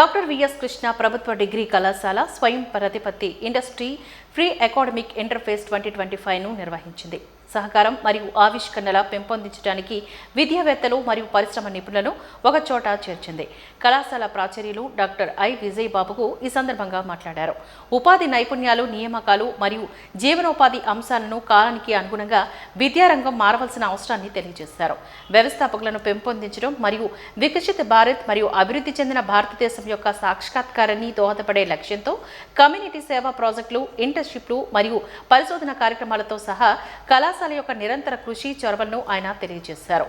Doctor VS Krishna ప్రభుత్వ degree కళాశాల స్వయం ప్రతిపత్తి industry free academic interface twenty twenty ఫైవ్ను నిర్వహించింది. సహకారం మరియు ఆవిష్కరణల పెంపొందించడానికి విద్యావేత్తలు మరియు పరిశ్రమ నిపుణులను ఒకచోట చేర్చింది. కళాశాల ప్రాచార్యులు డాక్టర్ ఐ విజయ్ బాబుకు ఈ సందర్భంగా మాట్లాడారు. ఉపాధి నైపుణ్యాలు నియామకాలు మరియు జీవనోపాధి అంశాలను కాలానికి అనుగుణంగా విద్యారంగం మారవలసిన అవసరాన్ని తెలియజేశారు. వ్యవస్థాపకులను పెంపొందించడం మరియు వికసిత భారత్ మరియు అభివృద్ధి చెందిన భారతదేశం యొక్క సాక్షాత్కారాన్ని దోహదపడే లక్ష్యంతో కమ్యూనిటీ సేవా ప్రాజెక్టులు ఇంటర్న్షిప్లు మరియు పరిశోధన కార్యక్రమాలతో సహా కళాశాల యొక్క నిరంతర కృషి చొరవలను ఆయన తెలియజేశారు.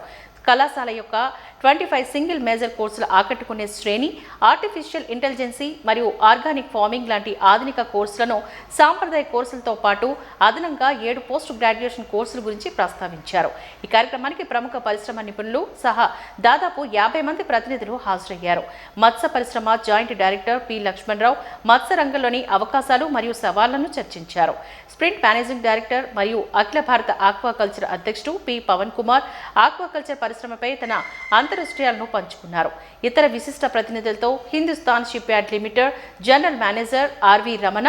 కళాశాల యొక్క ట్వంటీ ఫైవ్ సింగిల్ మేజర్ కోర్సులు ఆకట్టుకునే శ్రేణి ఆర్టిఫిషియల్ ఇంటెలిజెన్సీ మరియు ఆర్గానిక్ ఫార్మింగ్ లాంటి ఆధునిక కోర్సులను సాంప్రదాయ కోర్సులతో పాటు అదనంగా ఏడు పోస్ట్ గ్రాడ్యుయేషన్ కోర్సుల గురించి ప్రస్తావించారు. ఈ కార్యక్రమానికి ప్రముఖ పరిశ్రమ నిపుణులు సహా దాదాపు యాభై మంది ప్రతినిధులు హాజరయ్యారు. మత్స్య పరిశ్రమ జాయింట్ డైరెక్టర్ పి లక్ష్మణరావు మత్స్య రంగంలోని అవకాశాలు మరియు సవాళ్ళను చర్చించారు. స్ప్రింట్ మేనేజింగ్ డైరెక్టర్ మరియు అఖిల భారత ఆక్వాకల్చర్ అధ్యక్షుడు పి పవన్ కుమార్ ఆక్వాకల్చర్ పరిశ్రమపై తన అంతర్దృష్ట్యాలను పంచుకున్నారు. ఇతర విశిష్ట ప్రతినిధులతో Hindustan shipyard limited general manager R V Ramana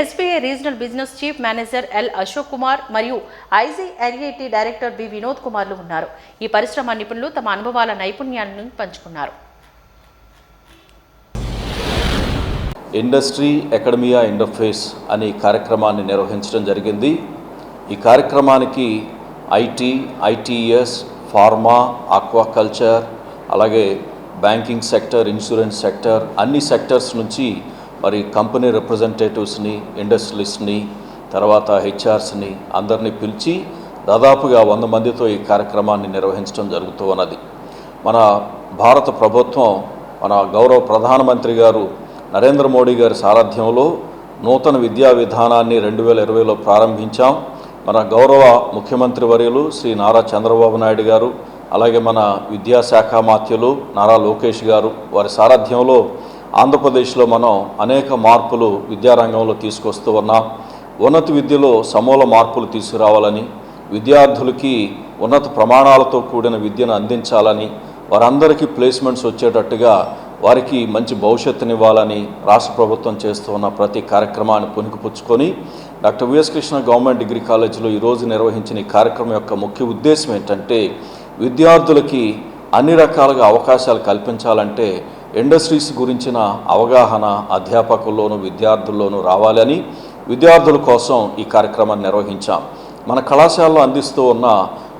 SBI regional business chief manager L Ashok Kumar మరియు ఐజీఎల్ఐటి డైరెక్టర్ బి వినోద్ కుమార్లు ఉన్నారు. ఈ పరిశ్రమ నిపుణులు తమ అనుభవాల నైపుణ్యాలను పంచుకున్నారు. ఇండస్ట్రీ అకాడమియా ఇంటర్ఫేస్ అనే కార్యక్రమాన్ని నిర్వహించడం జరిగింది. ఈ కార్యక్రమానికి ఐటీ ఐటీఎస్ ఫార్మా ఆక్వాకల్చర్ అలాగే బ్యాంకింగ్ సెక్టర్ ఇన్సూరెన్స్ సెక్టర్ అన్ని సెక్టర్స్ నుంచి మరి కంపెనీ రిప్రజెంటేటివ్స్ని ఇండస్ట్రియలిస్ట్ని తర్వాత హెచ్ఆర్స్ని అందరినీ పిలిచి దాదాపుగా వంద మందితో ఈ కార్యక్రమాన్ని నిర్వహించడం జరుగుతూ ఉన్నది. మన భారత ప్రభుత్వం మన గౌరవ ప్రధానమంత్రి గారు నరేంద్ర మోడీ గారి సారథ్యంలో నూతన విద్యా విధానాన్ని రెండు వేల ఇరవైలో ప్రారంభించాం. మన గౌరవ ముఖ్యమంత్రి వర్యులు శ్రీ నారా చంద్రబాబు నాయుడు గారు అలాగే మన విద్యాశాఖ మాత్యులు నారా లోకేష్ గారు వారి సారథ్యంలో ఆంధ్రప్రదేశ్లో మనం అనేక మార్పులు విద్యారంగంలో తీసుకొస్తూ ఉన్నాం. ఉన్నత విద్యలో సమూల మార్పులు తీసుకురావాలని విద్యార్థులకి ఉన్నత ప్రమాణాలతో కూడిన విద్యను అందించాలని వారందరికీ ప్లేస్మెంట్స్ వచ్చేటట్టుగా వారికి మంచి భవిష్యత్తునివ్వాలని రాష్ట్ర ప్రభుత్వం చేస్తూ ఉన్న ప్రతి కార్యక్రమాన్ని పుణికిపుచ్చుకొని doctor VS Krishna government degree కాలేజీలో ఈరోజు నిర్వహించిన ఈ కార్యక్రమం యొక్క ముఖ్య ఉద్దేశం ఏంటంటే విద్యార్థులకి అన్ని రకాలుగా అవకాశాలు కల్పించాలంటే ఇండస్ట్రీస్ గురించిన అవగాహన అధ్యాపకుల్లోనూ విద్యార్థుల్లోనూ రావాలని విద్యార్థుల కోసం ఈ కార్యక్రమాన్ని నిర్వహించాం. మన కళాశాలలో అందిస్తూ ఉన్న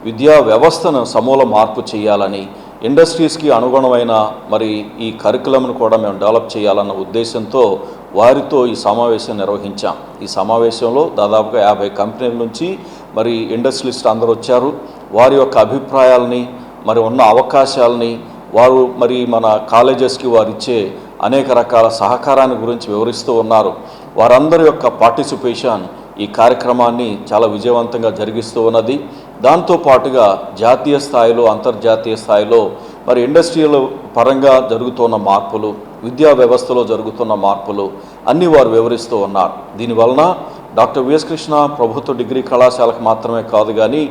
విద్యా వ్యవస్థను సమూల మార్పు చేయాలని ఇండస్ట్రీస్కి అనుగుణమైన మరి ఈ కరికులంను కూడా మేము డెవలప్ చేయాలన్న ఉద్దేశంతో వారితో ఈ సమావేశం నిర్వహించాం. ఈ సమావేశంలో దాదాపుగా యాభై కంపెనీల నుంచి మరి ఇండస్ట్రియలిస్ట్ అందరూ వచ్చారు. వారి యొక్క అభిప్రాయాలని మరి ఉన్న అవకాశాలని వారు మరి మన కాలేజెస్కి వారు ఇచ్చే అనేక రకాల సహకారాన్ని గురించి వివరిస్తూ ఉన్నారు. వారందరి యొక్క పార్టిసిపేషన్ ఈ కార్యక్రమాన్ని చాలా విజయవంతంగా జరిగిస్తూ ఉన్నది. దాంతో పాటుగా జాతీయ స్థాయిలో అంతర్జాతీయ స్థాయిలో మరి ఇండస్ట్రియల్ పరంగా జరుగుతున్న మార్పులు విద్యా వ్యవస్థలో జరుగుతున్న మార్పులు అన్నీ వారు వివరిస్తూ ఉన్నారు. దీనివలన డాక్టర్ విఎస్ కృష్ణ ప్రభుత్వ డిగ్రీ కళాశాలకు మాత్రమే కాదు కానీ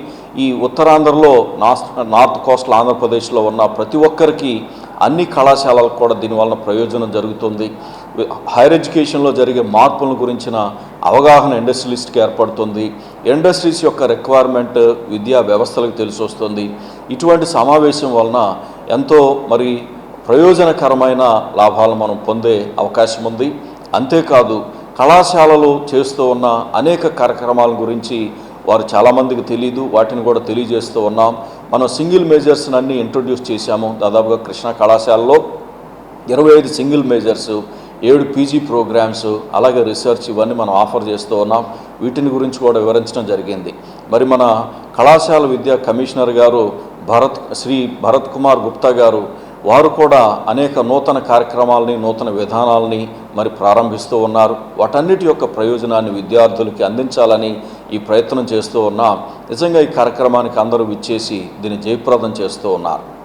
ఈ ఉత్తరాంధ్రలో నార్త్ నార్త్ కోస్టల్ ఆంధ్రప్రదేశ్లో ఉన్న ప్రతి ఒక్కరికి అన్ని కళాశాలలకు కూడా దీనివలన ప్రయోజనం జరుగుతుంది. హైయర్ ఎడ్యుకేషన్లో జరిగే మార్పుల గురించిన అవగాహన ఇండస్ట్రియలిస్ట్కి ఏర్పడుతుంది. ఇండస్ట్రీస్ యొక్క రిక్వైర్మెంట్ విద్యా వ్యవస్థలకు తెలిసి వస్తుంది ఇటువంటి సమావేశం వలన ఎంతో మరి ప్రయోజనకరమైన లాభాలను మనం పొందే అవకాశం ఉంది. అంతేకాదు కళాశాలలు చేస్తూ ఉన్న అనేక కార్యక్రమాల గురించి వారు చాలామందికి తెలియదు వాటిని కూడా తెలియజేస్తూ ఉన్నాం. మనం సింగిల్ మేజర్స్ని అన్నీ ఇంట్రొడ్యూస్ చేశాము. దాదాపుగా కృష్ణా కళాశాలలో ఇరవై ఐదు సింగిల్ మేజర్స్ ఏడు పీజీ ప్రోగ్రామ్స్ అలాగే రీసెర్చ్ ఇవన్నీ మనం ఆఫర్ చేస్తూ ఉన్నాం. వీటిని గురించి కూడా వివరించడం జరిగింది. మరి మన కళాశాల విద్యా కమిషనర్ గారు భరత్ శ్రీ భరత్ కుమార్ గుప్తా గారు వారు కూడా అనేక నూతన కార్యక్రమాలని నూతన విధానాలని మరి ప్రారంభిస్తూ ఉన్నారు. వాటన్నిటి యొక్క ప్రయోజనాన్ని విద్యార్థులకి అందించాలని ఈ ప్రయత్నం చేస్తూ ఉన్నాం. నిజంగా ఈ కార్యక్రమానికి అందరూ విచ్చేసి దీన్ని జయప్రదం చేస్తూ ఉన్నారు.